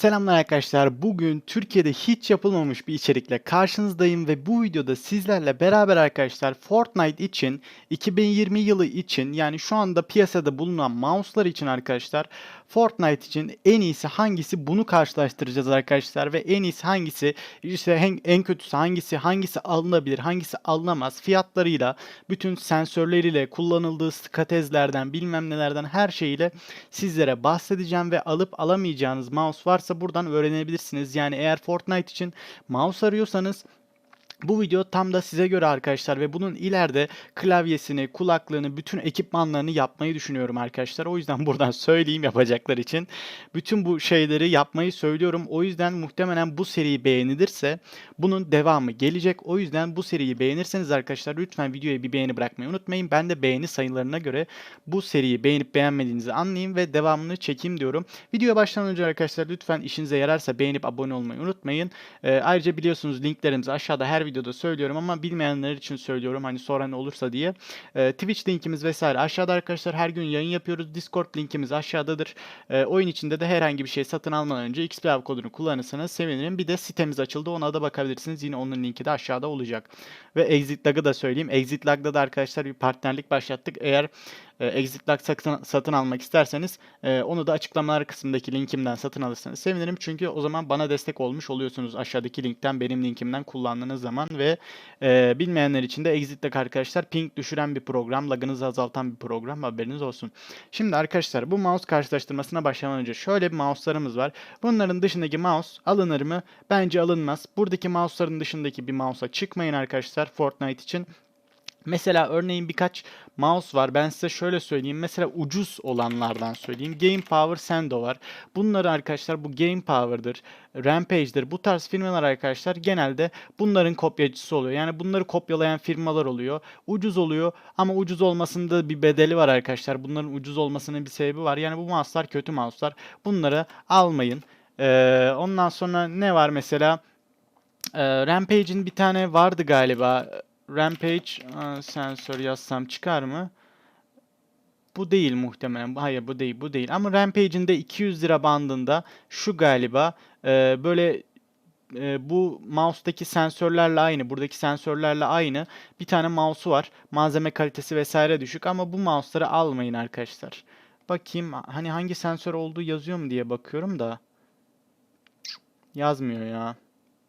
Selamlar arkadaşlar. Bugün Türkiye'de hiç yapılmamış bir içerikle karşınızdayım ve bu videoda sizlerle beraber arkadaşlar Fortnite için 2020 yılı için yani şu anda piyasada bulunan mouse'lar için arkadaşlar Fortnite için en iyisi hangisi bunu karşılaştıracağız arkadaşlar ve en iyisi hangisi işte en, en kötüsü hangisi hangisi alınabilir hangisi alınamaz fiyatlarıyla bütün sensörleriyle kullanıldığı skatezlerden bilmem nelerden her şeyiyle sizlere bahsedeceğim ve alıp alamayacağınız mouse varsa buradan öğrenebilirsiniz. Yani eğer Fortnite için mouse arıyorsanız bu video tam da size göre arkadaşlar ve bunun ileride klavyesini, kulaklığını, bütün ekipmanlarını yapmayı düşünüyorum arkadaşlar. O yüzden buradan söyleyeyim yapacaklar için. Bütün bu şeyleri yapmayı söylüyorum. O yüzden muhtemelen bu seri beğenilirse bunun devamı gelecek. O yüzden bu seriyi beğenirseniz arkadaşlar lütfen videoya bir beğeni bırakmayı unutmayın. Ben de beğeni sayılarına göre bu seriyi beğenip beğenmediğinizi anlayayım ve devamını çekeyim diyorum. Videoya başlamadan önce arkadaşlar lütfen işinize yararsa beğenip abone olmayı unutmayın. Ee, ayrıca biliyorsunuz linklerimiz aşağıda her videoda söylüyorum ama bilmeyenler için söylüyorum hani sonra ne olursa diye. Ee, Twitch linkimiz vesaire aşağıda arkadaşlar her gün yayın yapıyoruz. Discord linkimiz aşağıdadır. Ee, oyun içinde de herhangi bir şey satın almadan önce XP kodunu kullanırsanız sevinirim. Bir de sitemiz açıldı ona da bakabilirsiniz. Yine onun linki de aşağıda olacak. Ve Exit Lag'ı da söyleyeyim. Exit Lag'da da arkadaşlar bir partnerlik başlattık. Eğer e, Exit Lag satın, satın almak isterseniz e, onu da açıklamalar kısmındaki linkimden satın alırsanız sevinirim. Çünkü o zaman bana destek olmuş oluyorsunuz aşağıdaki linkten benim linkimden kullandığınız zaman ve e, bilmeyenler için de Exit Lag arkadaşlar ping düşüren bir program, lagınızı azaltan bir program haberiniz olsun. Şimdi arkadaşlar bu mouse karşılaştırmasına başlamadan önce şöyle bir mouse'larımız var. Bunların dışındaki mouse alınır mı? Bence alınmaz. Buradaki mouse'ların dışındaki bir mouse'a çıkmayın arkadaşlar Fortnite için. Mesela örneğin birkaç mouse var. Ben size şöyle söyleyeyim. Mesela ucuz olanlardan söyleyeyim. Game Power Sendo var. Bunları arkadaşlar bu Game Power'dır, Rampage'dir. Bu tarz firmalar arkadaşlar genelde bunların kopyacısı oluyor. Yani bunları kopyalayan firmalar oluyor. Ucuz oluyor ama ucuz olmasında bir bedeli var arkadaşlar. Bunların ucuz olmasının bir sebebi var. Yani bu mouse'lar kötü mouse'lar. Bunları almayın. Ee, ondan sonra ne var mesela? Ee, Rampage'in bir tane vardı galiba. Rampage aa, sensör yazsam çıkar mı? Bu değil muhtemelen. Hayır bu değil bu değil. Ama Rampage'in de 200 lira bandında şu galiba e, böyle e, bu mouse'daki sensörlerle aynı, buradaki sensörlerle aynı bir tane mouse'u var. Malzeme kalitesi vesaire düşük ama bu mouse'ları almayın arkadaşlar. Bakayım hani hangi sensör olduğu yazıyor mu diye bakıyorum da. Yazmıyor ya.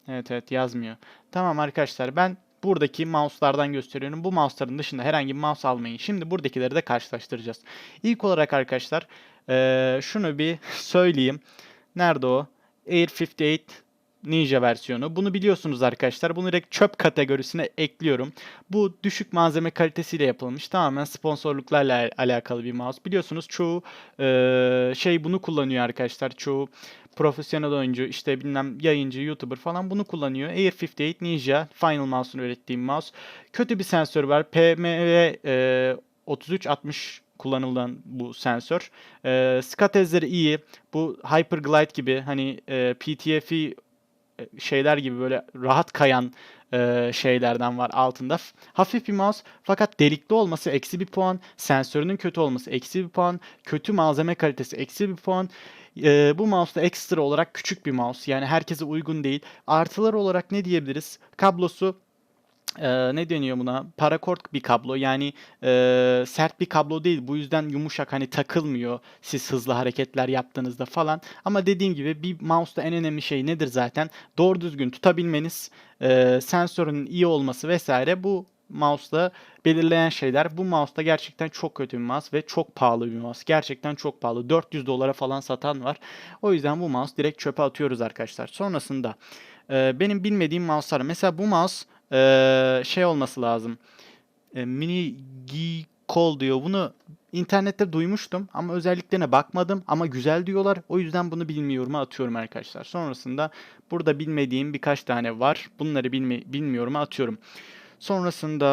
Evet evet yazmıyor. Tamam arkadaşlar ben buradaki mouse'lardan gösteriyorum. Bu mouse'ların dışında herhangi bir mouse almayın. Şimdi buradakileri de karşılaştıracağız. İlk olarak arkadaşlar eee, şunu bir söyleyeyim. Nerede o? Air 58 Ninja versiyonu. Bunu biliyorsunuz arkadaşlar. Bunu direkt çöp kategorisine ekliyorum. Bu düşük malzeme kalitesiyle yapılmış. Tamamen sponsorluklarla alakalı bir mouse. Biliyorsunuz çoğu eee, şey bunu kullanıyor arkadaşlar. Çoğu profesyonel oyuncu, işte bilmem yayıncı, YouTuber falan bunu kullanıyor. Air 58 Ninja Final Mouse'un ürettiğim mouse. Kötü bir sensör var. PMV e, 3360 kullanılan bu sensör. E, skatezleri iyi. Bu Hyperglide gibi hani e, PTFE e, şeyler gibi böyle rahat kayan e, şeylerden var altında. Hafif bir mouse fakat delikli olması eksi bir puan. Sensörünün kötü olması eksi bir puan. Kötü malzeme kalitesi eksi bir puan. E, bu mouse da ekstra olarak küçük bir mouse. Yani herkese uygun değil. Artılar olarak ne diyebiliriz? Kablosu e, ne deniyor buna? Parakort bir kablo. Yani e, sert bir kablo değil. Bu yüzden yumuşak hani takılmıyor siz hızlı hareketler yaptığınızda falan. Ama dediğim gibi bir mouse'da en önemli şey nedir zaten? Doğru düzgün tutabilmeniz, e, sensörün iyi olması vesaire bu mouse'da belirleyen şeyler. Bu mouse da gerçekten çok kötü bir mouse ve çok pahalı bir mouse. Gerçekten çok pahalı. 400 dolara falan satan var. O yüzden bu mouse direkt çöpe atıyoruz arkadaşlar. Sonrasında e, benim bilmediğim mouse'lar. Mesela bu mouse e, şey olması lazım. E, mini G-Call diyor. Bunu internette duymuştum ama özelliklerine bakmadım ama güzel diyorlar. O yüzden bunu bilmiyorum atıyorum arkadaşlar. Sonrasında burada bilmediğim birkaç tane var. Bunları bilmi bilmiyorum atıyorum. Sonrasında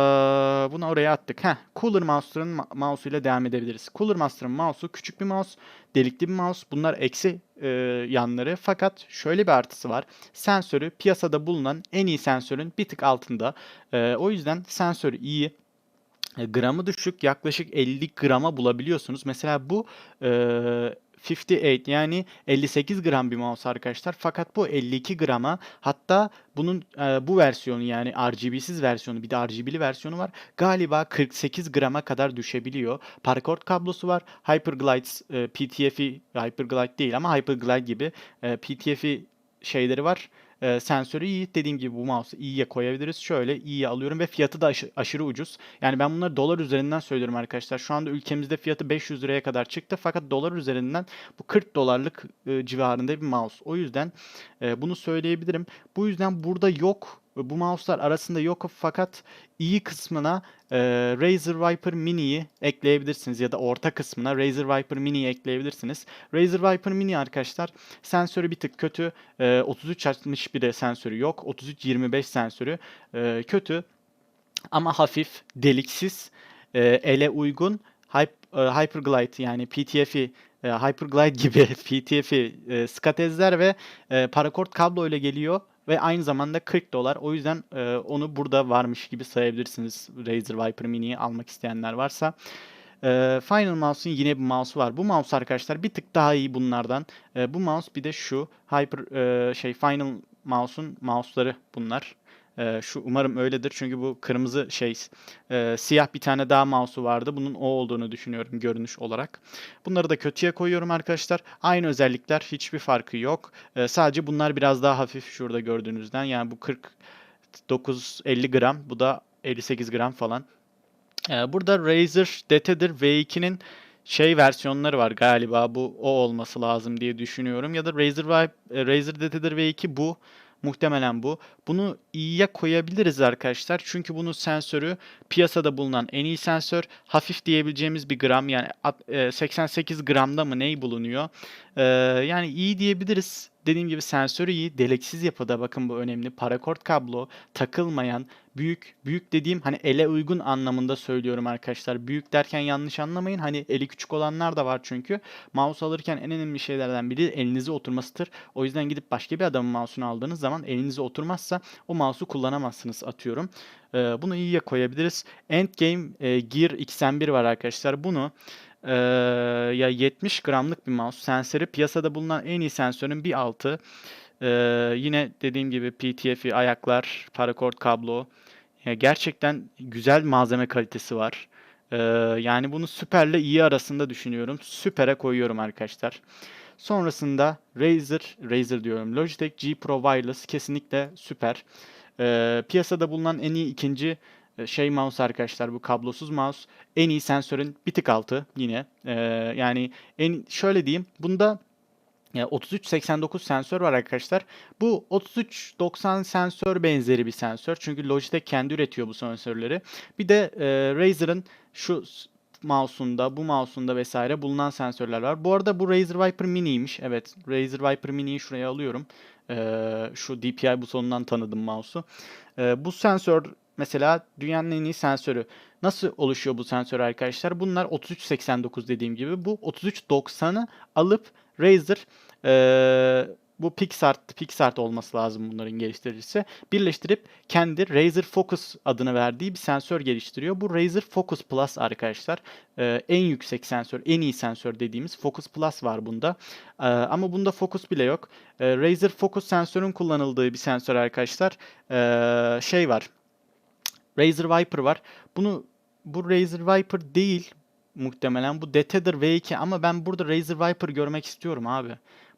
bunu oraya attık. Heh, Cooler Master'ın ma- mouse ile devam edebiliriz. Cooler Master'ın mouse'u küçük bir mouse, delikli bir mouse. Bunlar eksi e, yanları. Fakat şöyle bir artısı var. Sensörü piyasada bulunan en iyi sensörün bir tık altında. E, o yüzden sensörü iyi. E, Gramı düşük yaklaşık 50 grama bulabiliyorsunuz. Mesela bu e, 58 yani 58 gram bir mouse arkadaşlar. Fakat bu 52 grama hatta bunun e, bu versiyonu yani RGB'siz versiyonu bir de RGB'li versiyonu var. Galiba 48 grama kadar düşebiliyor. Paracord kablosu var. Hyperglide e, PTFE Hyperglide değil ama Hyperglide gibi e, PTFE şeyleri var. E, sensörü iyi. Dediğim gibi bu mouse'u iyiye koyabiliriz. Şöyle iyiye alıyorum ve fiyatı da aşı- aşırı ucuz. Yani ben bunları dolar üzerinden söylüyorum arkadaşlar. Şu anda ülkemizde fiyatı 500 liraya kadar çıktı. Fakat dolar üzerinden bu 40 dolarlık e, civarında bir mouse. O yüzden e, bunu söyleyebilirim. Bu yüzden burada yok. Bu mouse'lar arasında yok fakat iyi kısmına e, Razer Viper Mini'yi ekleyebilirsiniz ya da orta kısmına Razer Viper Mini'yi ekleyebilirsiniz. Razer Viper Mini arkadaşlar sensörü bir tık kötü. E, 3361'e sensörü yok. 3325 sensörü e, kötü ama hafif, deliksiz, e, ele uygun. Hyp, e, Hyperglide yani PTFE e, Hyperglide gibi PTFE e, skatezler ve e, paracord kablo ile geliyor ve aynı zamanda 40 dolar. O yüzden e, onu burada varmış gibi sayabilirsiniz. Razer Viper Mini'yi almak isteyenler varsa. E, Final Mouse'un yine bir mouse'u var. Bu mouse arkadaşlar bir tık daha iyi bunlardan. E, bu mouse bir de şu Hyper e, şey Final Mouse'un mouse'ları bunlar. E, şu umarım öyledir çünkü bu kırmızı şey e, siyah bir tane daha mouse'u vardı. Bunun o olduğunu düşünüyorum görünüş olarak. Bunları da kötüye koyuyorum arkadaşlar. Aynı özellikler hiçbir farkı yok. E, sadece bunlar biraz daha hafif şurada gördüğünüzden. Yani bu 49-50 gram bu da 58 gram falan. Ee, Burada Razer Detailer V2'nin şey versiyonları var galiba bu o olması lazım diye düşünüyorum ya da Razer Vibe, e, Razer Detailer V2 bu muhtemelen bu. Bunu iyiye koyabiliriz arkadaşlar çünkü bunun sensörü piyasada bulunan en iyi sensör hafif diyebileceğimiz bir gram yani at- e, 88 gramda mı ney bulunuyor. Ee, yani iyi diyebiliriz. Dediğim gibi sensörü iyi, deliksiz yapıda bakın bu önemli. Parakort kablo, takılmayan, büyük, büyük dediğim hani ele uygun anlamında söylüyorum arkadaşlar. Büyük derken yanlış anlamayın. Hani eli küçük olanlar da var çünkü. Mouse alırken en önemli şeylerden biri elinize oturmasıdır. O yüzden gidip başka bir adamın mouse'unu aldığınız zaman elinize oturmazsa o mouse'u kullanamazsınız atıyorum. Ee, bunu iyiye koyabiliriz. Endgame e, Gear XM1 var arkadaşlar. Bunu ee, ya 70 gramlık bir mouse. Sensörü piyasada bulunan en iyi sensörün bir altı. Ee, yine dediğim gibi PTFE ayaklar, paracord kablo. Gerçekten güzel malzeme kalitesi var. Ee, yani bunu süperle iyi arasında düşünüyorum. Süpere koyuyorum arkadaşlar. Sonrasında Razer, Razer diyorum. Logitech G Pro Wireless kesinlikle süper. Ee, piyasada bulunan en iyi ikinci e, şey mouse arkadaşlar bu kablosuz mouse. En iyi sensörün bir tık altı yine. Ee, yani en şöyle diyeyim. Bunda 3389 sensör var arkadaşlar. Bu 3390 sensör benzeri bir sensör. Çünkü Logitech kendi üretiyor bu sensörleri. Bir de e, Razer'ın şu mouse'unda, bu mouse'unda vesaire bulunan sensörler var. Bu arada bu Razer Viper Mini'ymiş. Evet, Razer Viper Mini'yi şuraya alıyorum. Ee, şu DPI butonundan tanıdım mouse'u. Ee, bu sensör mesela dünyanın en iyi sensörü. Nasıl oluşuyor bu sensör arkadaşlar? Bunlar 3389 dediğim gibi. Bu 3390'ı alıp Razer eee, bu Pixart, Pixart olması lazım bunların geliştiricisi. Birleştirip kendi Razer Focus adını verdiği bir sensör geliştiriyor. Bu Razer Focus Plus arkadaşlar. Eee, en yüksek sensör, en iyi sensör dediğimiz Focus Plus var bunda. Eee, ama bunda Focus bile yok. Eee, Razer Focus sensörün kullanıldığı bir sensör arkadaşlar. Eee, şey var. Razer Viper var. Bunu bu Razer Viper değil muhtemelen. Bu Detailer V2 ama ben burada Razer Viper görmek istiyorum abi.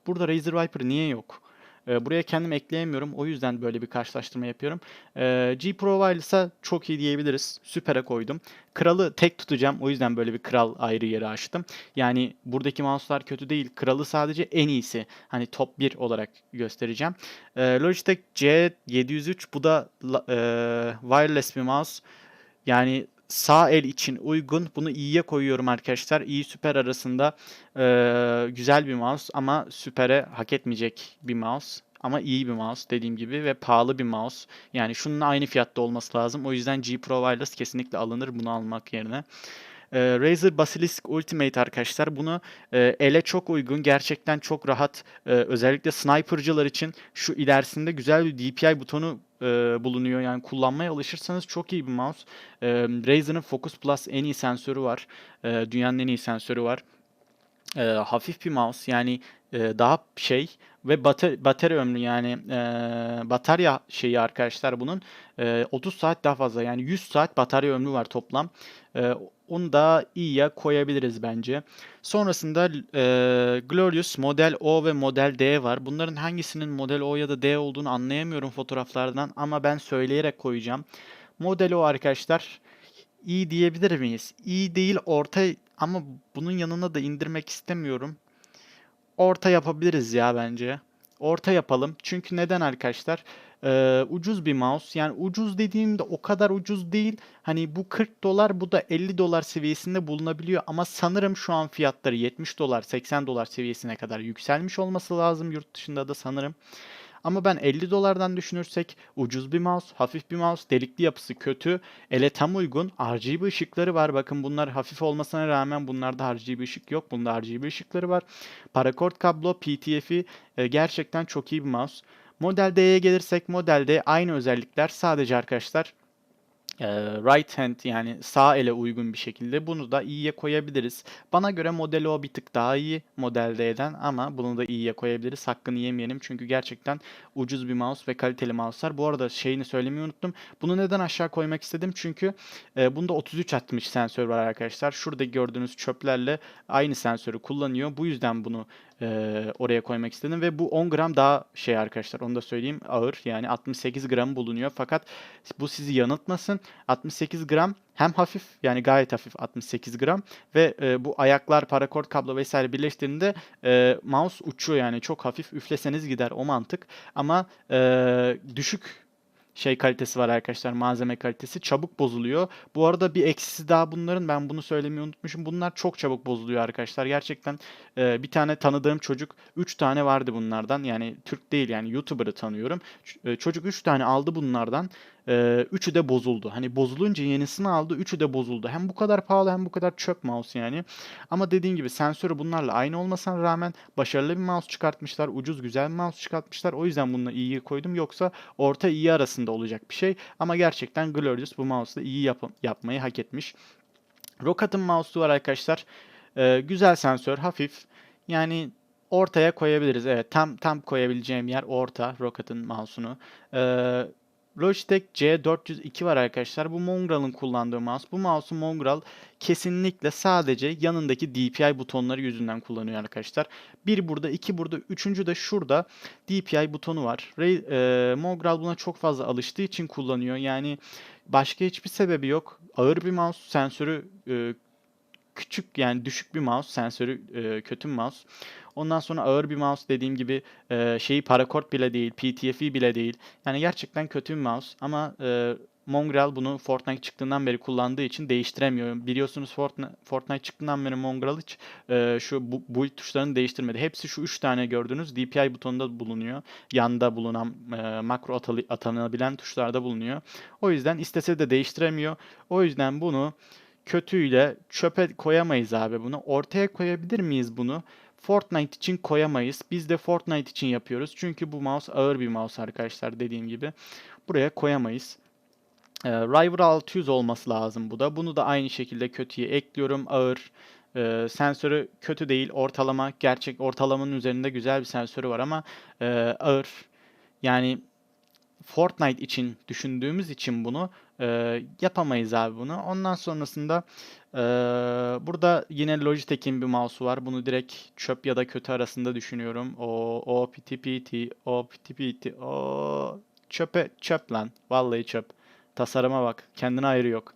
Burada Razer Viper niye yok? Ee, buraya kendim ekleyemiyorum. O yüzden böyle bir karşılaştırma yapıyorum. Ee, G Pro Wireless'a çok iyi diyebiliriz. Süper'e koydum. Kralı tek tutacağım. O yüzden böyle bir kral ayrı yeri açtım. Yani buradaki mouse'lar kötü değil. Kralı sadece en iyisi. Hani top 1 olarak göstereceğim. Ee, Logitech C703 bu da eee, wireless bir mouse. Yani sağ el için uygun. Bunu iyiye koyuyorum arkadaşlar. İyi süper arasında eee, güzel bir mouse ama süpere hak etmeyecek bir mouse. Ama iyi bir mouse dediğim gibi ve pahalı bir mouse. Yani şununla aynı fiyatta olması lazım. O yüzden G Pro Wireless kesinlikle alınır bunu almak yerine. Ee, Razer Basilisk Ultimate arkadaşlar bunu e, ele çok uygun. Gerçekten çok rahat. e, özellikle sniper'cılar için şu ilerisinde güzel bir DPI butonu e, bulunuyor. Yani kullanmaya alışırsanız çok iyi bir mouse. E, Razer'ın Focus Plus en iyi sensörü var. E, dünyanın en iyi sensörü var. Eee, hafif bir mouse yani, eee, daha şey ve bata batarya ömrü yani, eee, batarya şeyi arkadaşlar bunun, eee, 30 saat daha fazla yani 100 saat batarya ömrü var toplam. Eee, onu da iyiye koyabiliriz bence. Sonrasında eee, Glorious Model O ve Model D var. Bunların hangisinin Model O ya da D olduğunu anlayamıyorum fotoğraflardan ama ben söyleyerek koyacağım. Model O arkadaşlar iyi diyebilir miyiz? İyi değil, orta ama bunun yanına da indirmek istemiyorum. Orta yapabiliriz ya bence. Orta yapalım. Çünkü neden arkadaşlar? Eee, ucuz bir mouse. Yani ucuz dediğimde o kadar ucuz değil. Hani bu 40 dolar, bu da 50 dolar seviyesinde bulunabiliyor. Ama sanırım şu an fiyatları 70 dolar, 80 dolar seviyesine kadar yükselmiş olması lazım yurt dışında da sanırım. Ama ben 50 dolardan düşünürsek ucuz bir mouse, hafif bir mouse, delikli yapısı kötü, ele tam uygun, RGB ışıkları var. Bakın bunlar hafif olmasına rağmen bunlarda RGB ışık yok. Bunda RGB ışıkları var. Parakort kablo, PTF'i e, gerçekten çok iyi bir mouse. Model D'ye gelirsek Model D aynı özellikler sadece arkadaşlar right hand yani sağ ele uygun bir şekilde bunu da iyiye koyabiliriz. Bana göre Model O bir tık daha iyi Model D'den ama bunu da iyiye koyabiliriz. Hakkını yemeyelim çünkü gerçekten ucuz bir mouse ve kaliteli mouse'lar. Bu arada şeyini söylemeyi unuttum. Bunu neden aşağı koymak istedim? Çünkü e, bunda 3360 sensör var arkadaşlar. Şurada gördüğünüz çöplerle aynı sensörü kullanıyor. Bu yüzden bunu e, oraya koymak istedim ve bu 10 gram daha şey arkadaşlar onu da söyleyeyim ağır. Yani 68 gram bulunuyor. Fakat bu sizi yanıltmasın. 68 gram hem hafif yani gayet hafif 68 gram ve e, bu ayaklar parakort kablo vesaire birleştiğinde e, mouse uçuyor. Yani çok hafif üfleseniz gider o mantık. Ama e, düşük şey kalitesi var arkadaşlar malzeme kalitesi çabuk bozuluyor. Bu arada bir eksisi daha bunların ben bunu söylemeyi unutmuşum. Bunlar çok çabuk bozuluyor arkadaşlar. Gerçekten e, bir tane tanıdığım çocuk 3 tane vardı bunlardan. Yani Türk değil yani YouTuber'ı tanıyorum. Ç- e, çocuk 3 tane aldı bunlardan. E, üçü de bozuldu. Hani bozulunca yenisini aldı. Üçü de bozuldu. Hem bu kadar pahalı hem bu kadar çöp mouse yani. Ama dediğim gibi sensörü bunlarla aynı olmasına rağmen başarılı bir mouse çıkartmışlar. Ucuz güzel bir mouse çıkartmışlar. O yüzden bunu iyiye koydum. Yoksa orta iyi arasında olacak bir şey. Ama gerçekten Glorious bu mouse'da iyi yap- yapmayı hak etmiş. Rokat'ın mouse'u var arkadaşlar. Ee, güzel sensör, hafif. Yani ortaya koyabiliriz. Evet, tam tam koyabileceğim yer orta Rokat'ın mouse'unu. Ee, Logitech C402 var arkadaşlar. Bu Mongrel'ın kullandığı mouse. Bu mouse'u Mongrel kesinlikle sadece yanındaki DPI butonları yüzünden kullanıyor arkadaşlar. Bir burada, iki burada, üçüncü de şurada DPI butonu var. Ray, e, Mongrel buna çok fazla alıştığı için kullanıyor. Yani başka hiçbir sebebi yok. Ağır bir mouse, sensörü e, küçük yani düşük bir mouse, sensörü e, kötü bir mouse. Ondan sonra ağır bir mouse dediğim gibi e, şeyi parakort bile değil, PTFE bile değil. Yani gerçekten kötü bir mouse ama e, Mongrel bunu Fortnite çıktığından beri kullandığı için değiştiremiyor. Biliyorsunuz Fortnite, Fortnite çıktığından beri Mongrel hiç e, şu bu, build tuşlarını değiştirmedi. Hepsi şu 3 tane gördüğünüz DPI butonunda bulunuyor. Yanda bulunan e, makro atalı, atanabilen tuşlarda bulunuyor. O yüzden istese de değiştiremiyor. O yüzden bunu kötüyle çöpe koyamayız abi bunu. Ortaya koyabilir miyiz bunu? Fortnite için koyamayız. Biz de Fortnite için yapıyoruz. Çünkü bu mouse ağır bir mouse arkadaşlar dediğim gibi. Buraya koyamayız. Ee, Rival 600 olması lazım bu da. Bunu da aynı şekilde kötüye ekliyorum. Ağır. Ee, sensörü kötü değil. Ortalama. Gerçek ortalamanın üzerinde güzel bir sensörü var ama e, ağır. Yani Fortnite için düşündüğümüz için bunu e, yapamayız abi bunu. Ondan sonrasında e, burada yine Logitech'in bir mouse'u var. Bunu direkt çöp ya da kötü arasında düşünüyorum. O o piti piti o piti piti o çöpe çöp lan. Vallahi çöp. Tasarıma bak. Kendine ayrı yok.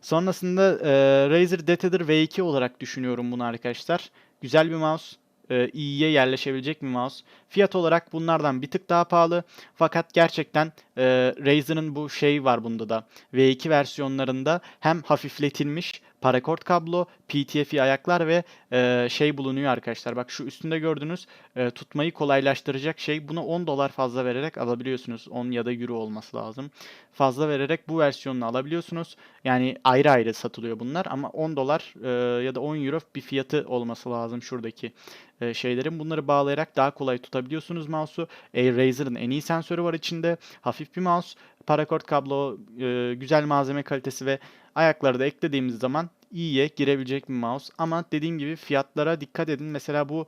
Sonrasında e, Razer Detether V2 olarak düşünüyorum bunu arkadaşlar. Güzel bir mouse e, iyiye yerleşebilecek bir mouse. Fiyat olarak bunlardan bir tık daha pahalı. Fakat gerçekten e, Razer'ın bu şey var bunda da. V2 versiyonlarında hem hafifletilmiş parakort kablo, PTFE ayaklar ve e, şey bulunuyor arkadaşlar. Bak şu üstünde gördüğünüz e, tutmayı kolaylaştıracak şey. Bunu 10 dolar fazla vererek alabiliyorsunuz. 10 ya da euro olması lazım. Fazla vererek bu versiyonunu alabiliyorsunuz. Yani ayrı ayrı satılıyor bunlar ama 10 dolar e, ya da 10 euro bir fiyatı olması lazım şuradaki e, şeylerin. Bunları bağlayarak daha kolay tutabiliyorsunuz mouse'u. E, Razer'ın en iyi sensörü var içinde. Hafif bir mouse. Parakort kablo, e, güzel malzeme kalitesi ve ayakları da eklediğimiz zaman iyiye girebilecek bir mouse. Ama dediğim gibi fiyatlara dikkat edin. Mesela bu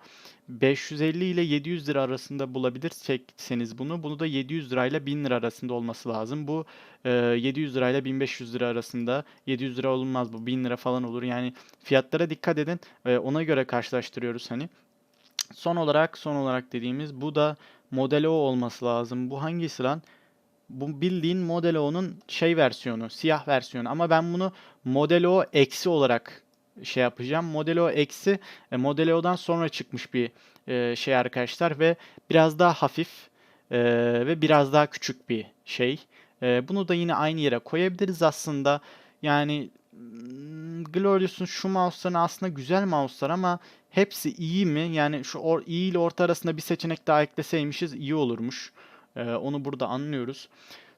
550 ile 700 lira arasında bulabilirseniz bunu, bunu da 700 lirayla 1000 lira arasında olması lazım. Bu e, 700 lirayla 1500 lira arasında. 700 lira olmaz bu 1000 lira falan olur. Yani fiyatlara dikkat edin. E, ona göre karşılaştırıyoruz hani. Son olarak son olarak dediğimiz bu da Model O olması lazım. Bu hangisi lan? Bu bildiğin Model O'nun şey versiyonu, siyah versiyonu. Ama ben bunu Model O eksi olarak şey yapacağım. Model O eksi e, Model O'dan sonra çıkmış bir e, şey arkadaşlar ve biraz daha hafif e, ve biraz daha küçük bir şey. Bunu da yine aynı yere koyabiliriz aslında. Yani Glorious'un şu mouse'ların aslında güzel mouse'lar ama hepsi iyi mi? Yani şu or iyi ile orta arasında bir seçenek daha ekleseymişiz iyi olurmuş. Ee, onu burada anlıyoruz.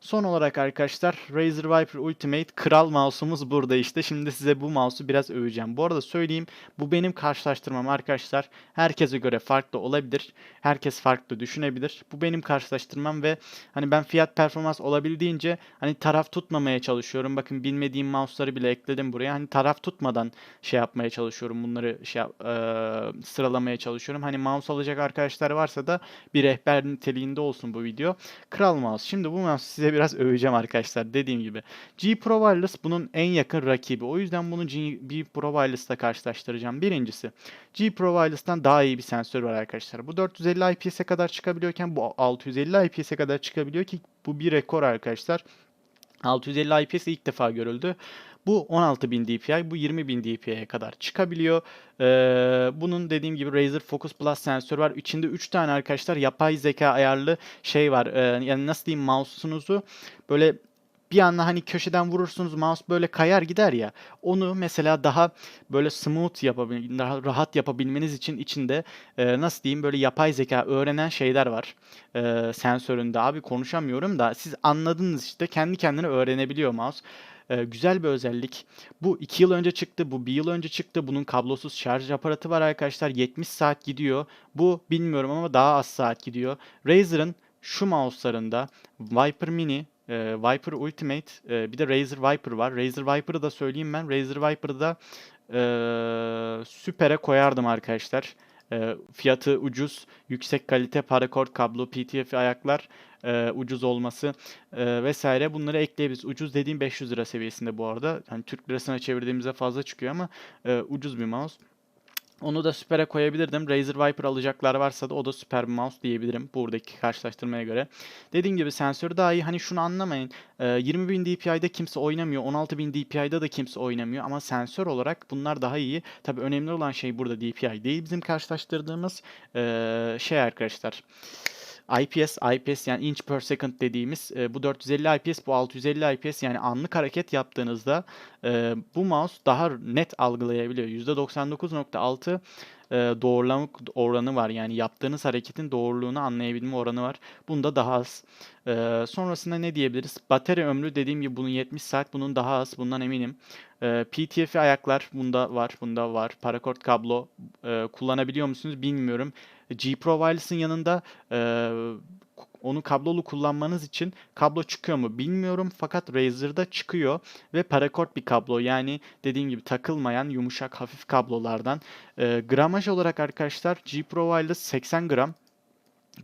Son olarak arkadaşlar Razer Viper Ultimate kral mouse'umuz burada işte. Şimdi size bu mouse'u biraz öveceğim. Bu arada söyleyeyim bu benim karşılaştırmam arkadaşlar. Herkese göre farklı olabilir. Herkes farklı düşünebilir. Bu benim karşılaştırmam ve hani ben fiyat performans olabildiğince hani taraf tutmamaya çalışıyorum. Bakın bilmediğim mouse'ları bile ekledim buraya. Hani taraf tutmadan şey yapmaya çalışıyorum. Bunları şey eee, sıralamaya çalışıyorum. Hani mouse alacak arkadaşlar varsa da bir rehber niteliğinde olsun bu video. Kral mouse. Şimdi bu mouse size biraz öveceğim arkadaşlar. Dediğim gibi. G Pro Wireless bunun en yakın rakibi. O yüzden bunu G, G Pro Wireless'la karşılaştıracağım. Birincisi G Pro Wireless'tan daha iyi bir sensör var arkadaşlar. Bu 450 IPS'e kadar çıkabiliyorken bu 650 IPS'e kadar çıkabiliyor ki bu bir rekor arkadaşlar. 650 IPS ilk defa görüldü. Bu 16.000 DPI, bu 20.000 DPI'ye kadar çıkabiliyor. Ee, bunun dediğim gibi Razer Focus Plus sensör var. İçinde 3 tane arkadaşlar yapay zeka ayarlı şey var. Ee, yani nasıl diyeyim mouse'unuzu böyle bir anda hani köşeden vurursunuz mouse böyle kayar gider ya. Onu mesela daha böyle smooth yapabil daha rahat yapabilmeniz için içinde e, nasıl diyeyim böyle yapay zeka öğrenen şeyler var. E, sensöründe abi konuşamıyorum da siz anladınız işte kendi kendine öğrenebiliyor mouse. E, güzel bir özellik. Bu 2 yıl önce çıktı, bu 1 yıl önce çıktı. Bunun kablosuz şarj aparatı var arkadaşlar. 70 saat gidiyor. Bu bilmiyorum ama daha az saat gidiyor. Razer'ın şu mouse'larında Viper Mini, e, Viper Ultimate, e, bir de Razer Viper var. Razer Viper'ı da söyleyeyim ben. Razer Viper'ı da e, süpere koyardım arkadaşlar. E, fiyatı ucuz, yüksek kalite paracord kablo, PTFE ayaklar, e, ucuz olması e, vesaire bunları ekleyebiliriz. Ucuz dediğim 500 lira seviyesinde bu arada. Hani Türk lirasına çevirdiğimizde fazla çıkıyor ama e, ucuz bir mouse. Onu da süpere koyabilirdim. Razer Viper alacaklar varsa da o da süper mouse diyebilirim buradaki karşılaştırmaya göre. Dediğim gibi sensörü daha iyi. Hani şunu anlamayın. E, 20.000 DPI'de kimse oynamıyor. 16.000 DPI'de da kimse oynamıyor. Ama sensör olarak bunlar daha iyi. Tabi önemli olan şey burada DPI değil. Bizim karşılaştırdığımız e, şey arkadaşlar. IPS, IPS yani inch per second dediğimiz e, bu 450 IPS, bu 650 IPS yani anlık hareket yaptığınızda e, bu mouse daha net algılayabiliyor. %99.6 e, doğrulama oranı var. Yani yaptığınız hareketin doğruluğunu anlayabilme oranı var. Bunda daha az. E, sonrasında ne diyebiliriz? Batarya ömrü dediğim gibi bunun 70 saat, bunun daha az. Bundan eminim. E, PTFE ayaklar bunda var, bunda var. Paracord kablo e, kullanabiliyor musunuz bilmiyorum. G Pro Wireless'ın yanında e, onu kablolu kullanmanız için kablo çıkıyor mu bilmiyorum fakat Razer'da çıkıyor ve paracord bir kablo yani dediğim gibi takılmayan yumuşak hafif kablolardan. E, gramaj olarak arkadaşlar G Pro Wireless 80 gram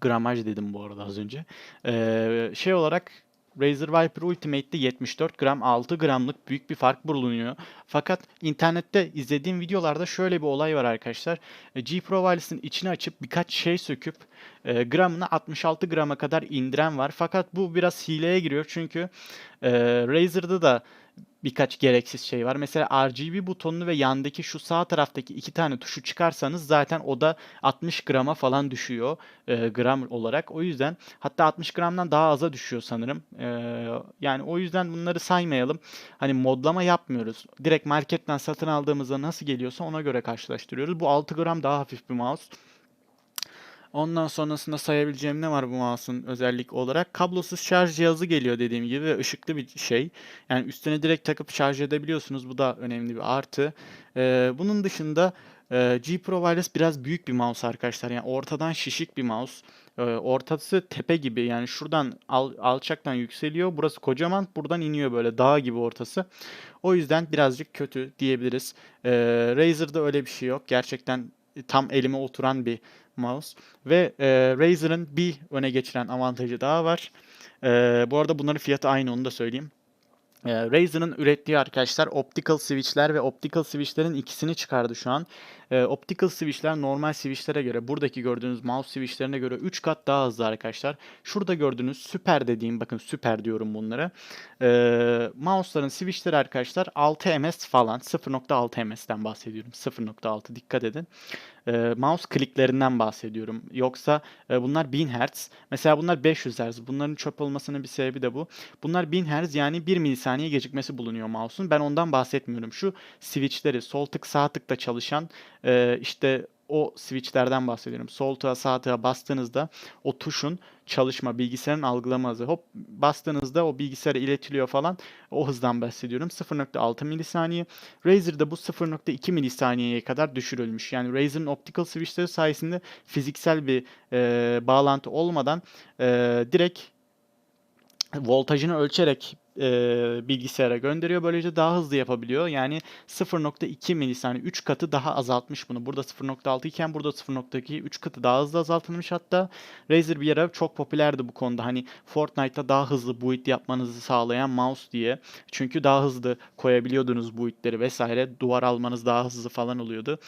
gramaj dedim bu arada az önce. E, şey olarak Razer Viper Ultimate'de 74 gram 6 gramlık büyük bir fark bulunuyor. Fakat internette izlediğim videolarda şöyle bir olay var arkadaşlar. E, G Pro Wireless'ın içini açıp birkaç şey söküp e, gramını 66 grama kadar indiren var. Fakat bu biraz hileye giriyor çünkü e, Razer'da da birkaç gereksiz şey var. Mesela RGB butonunu ve yandaki şu sağ taraftaki iki tane tuşu çıkarsanız zaten o da 60 grama falan düşüyor e, gram olarak. O yüzden hatta 60 gramdan daha aza düşüyor sanırım. E, yani o yüzden bunları saymayalım. Hani modlama yapmıyoruz. Direkt marketten satın aldığımızda nasıl geliyorsa ona göre karşılaştırıyoruz. Bu 6 gram daha hafif bir mouse. Ondan sonrasında sayabileceğim ne var bu mouse'un özellik olarak? Kablosuz şarj cihazı geliyor dediğim gibi ve ışıklı bir şey. Yani üstüne direkt takıp şarj edebiliyorsunuz. Bu da önemli bir artı. Ee, bunun dışında e, G Pro Wireless biraz büyük bir mouse arkadaşlar. Yani ortadan şişik bir mouse. Ee, ortası tepe gibi yani şuradan al, alçaktan yükseliyor. Burası kocaman buradan iniyor böyle dağ gibi ortası. O yüzden birazcık kötü diyebiliriz. Ee, Razer'da öyle bir şey yok. Gerçekten tam elime oturan bir mouse. Ve e, Razer'ın bir öne geçiren avantajı daha var. Ee, bu arada bunların fiyatı aynı onu da söyleyeyim. Ee, Razer'ın ürettiği arkadaşlar optical switch'ler ve optical switch'lerin ikisini çıkardı şu an. Ee, optical switch'ler normal switch'lere göre buradaki gördüğünüz mouse switch'lerine göre 3 kat daha hızlı arkadaşlar. Şurada gördüğünüz süper dediğim bakın süper diyorum bunlara. Ee, mouse'ların switch'leri arkadaşlar 6 ms falan 0.6 ms'ten bahsediyorum. 0.6 dikkat edin. Ee, mouse kliklerinden bahsediyorum. Yoksa e, bunlar 1000 Hz. Mesela bunlar 500 Hz. Bunların çöp olmasının bir sebebi de bu. Bunlar 1000 Hz yani 1 milisaniye gecikmesi bulunuyor mouse'un. Ben ondan bahsetmiyorum. Şu switch'leri sol tık sağ tıkta çalışan e, işte o switch'lerden bahsediyorum. Sol tığa sağ tığa bastığınızda o tuşun çalışma, bilgisayarın algılama hızı. Hop bastığınızda o bilgisayara iletiliyor falan. O hızdan bahsediyorum. 0.6 milisaniye. Razer'da bu 0.2 milisaniyeye kadar düşürülmüş. Yani Razer'ın optical switch'leri sayesinde fiziksel bir e, bağlantı olmadan e, direkt voltajını ölçerek e, bilgisayara gönderiyor. Böylece daha hızlı yapabiliyor. Yani 0.2 milisaniye 3 katı daha azaltmış bunu. Burada 0.6 iken burada 0.2 3 katı daha hızlı azaltılmış hatta. Razer bir ara çok popülerdi bu konuda. Hani Fortnite'ta daha hızlı build yapmanızı sağlayan mouse diye. Çünkü daha hızlı koyabiliyordunuz build'leri vesaire. Duvar almanız daha hızlı falan oluyordu.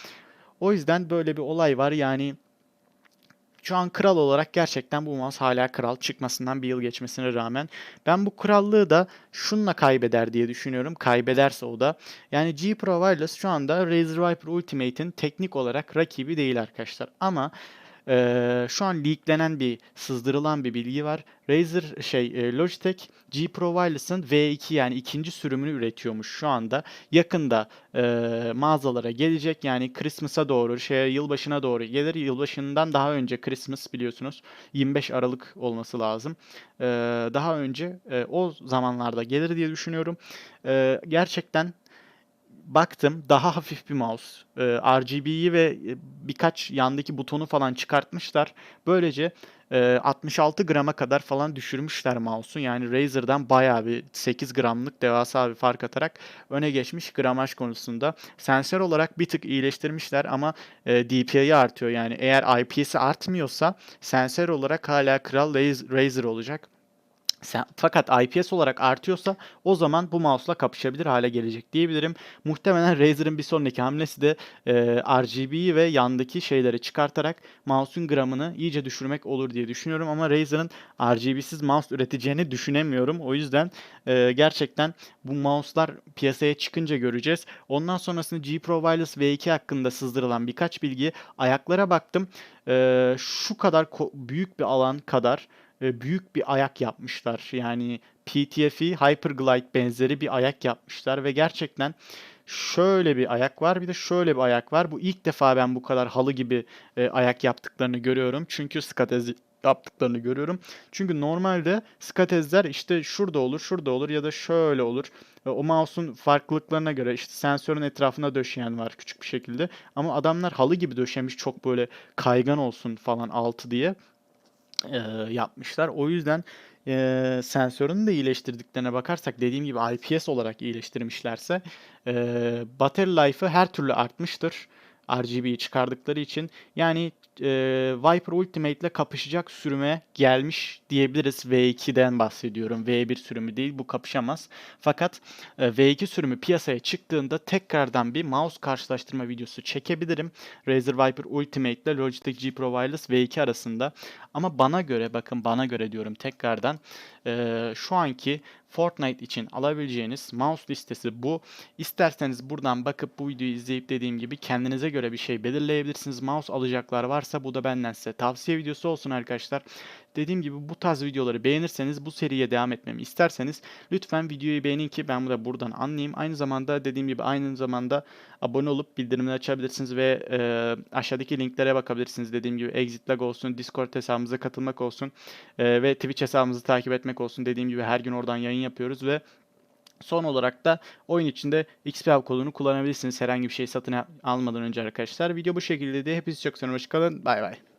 O yüzden böyle bir olay var. Yani şu an kral olarak gerçekten bu mouse hala kral çıkmasından bir yıl geçmesine rağmen. Ben bu krallığı da şunla kaybeder diye düşünüyorum. Kaybederse o da. Yani G Pro Wireless şu anda Razer Viper Ultimate'in teknik olarak rakibi değil arkadaşlar. Ama ee, şu an leaklenen bir, sızdırılan bir bilgi var. Razer şey Logitech G Pro Wireless'ın V2 yani ikinci sürümünü üretiyormuş şu anda. Yakında e, mağazalara gelecek yani Christmas'a doğru, şeye yılbaşına doğru gelir. Yılbaşından daha önce Christmas biliyorsunuz 25 Aralık olması lazım. E, daha önce e, o zamanlarda gelir diye düşünüyorum. E, gerçekten baktım daha hafif bir mouse. Ee, RGB'yi ve e, birkaç yandaki butonu falan çıkartmışlar. Böylece e, 66 grama kadar falan düşürmüşler mouse'u. Yani Razer'dan bayağı bir 8 gramlık devasa bir fark atarak öne geçmiş gramaj konusunda. Sensör olarak bir tık iyileştirmişler ama e, DPI'yi artıyor. Yani eğer IPS'i artmıyorsa sensör olarak hala kral Razer olacak. Sen, fakat IPS olarak artıyorsa o zaman bu mouse'la kapışabilir hale gelecek diyebilirim. Muhtemelen Razer'ın bir sonraki hamlesi de e, RGB'yi ve yandaki şeyleri çıkartarak mouse'un gramını iyice düşürmek olur diye düşünüyorum ama Razer'ın RGB'siz mouse üreteceğini düşünemiyorum. O yüzden e, gerçekten bu mouse'lar piyasaya çıkınca göreceğiz. Ondan sonrasında G Pro Wireless V2 hakkında sızdırılan birkaç bilgi ayaklara baktım. E, şu kadar büyük bir alan kadar büyük bir ayak yapmışlar. Yani PTFE Hyperglide benzeri bir ayak yapmışlar ve gerçekten şöyle bir ayak var bir de şöyle bir ayak var. Bu ilk defa ben bu kadar halı gibi e, ayak yaptıklarını görüyorum. Çünkü skatez yaptıklarını görüyorum. Çünkü normalde skatezler işte şurada olur, şurada olur ya da şöyle olur. O mouse'un farklılıklarına göre işte sensörün etrafına döşeyen var küçük bir şekilde. Ama adamlar halı gibi döşemiş çok böyle kaygan olsun falan altı diye e, yapmışlar. O yüzden e, sensörünü de iyileştirdiklerine bakarsak dediğim gibi IPS olarak iyileştirmişlerse e, battery life'ı her türlü artmıştır. RGB'yi çıkardıkları için. Yani e, Viper Ultimate ile kapışacak sürüme gelmiş diyebiliriz. V2'den bahsediyorum. V1 sürümü değil. Bu kapışamaz. Fakat e, V2 sürümü piyasaya çıktığında tekrardan bir mouse karşılaştırma videosu çekebilirim. Razer Viper Ultimate ile Logitech G Pro Wireless V2 arasında. Ama bana göre bakın bana göre diyorum tekrardan e, şu anki Fortnite için alabileceğiniz mouse listesi bu. İsterseniz buradan bakıp bu videoyu izleyip dediğim gibi kendinize göre bir şey belirleyebilirsiniz. Mouse alacaklar varsa bu da benden size tavsiye videosu olsun arkadaşlar. Dediğim gibi bu tarz videoları beğenirseniz bu seriye devam etmemi isterseniz lütfen videoyu beğenin ki ben de buradan anlayayım. Aynı zamanda dediğim gibi aynı zamanda abone olup bildirimleri açabilirsiniz ve e, aşağıdaki linklere bakabilirsiniz. Dediğim gibi Exit Lag olsun, Discord hesabımıza katılmak olsun e, ve Twitch hesabımızı takip etmek olsun. Dediğim gibi her gün oradan yayın yapıyoruz ve Son olarak da oyun içinde XP kodunu kullanabilirsiniz herhangi bir şey satın almadan önce arkadaşlar. Video bu şekilde de hepinizi çok seviyorum. Hoşçakalın. Bay bay.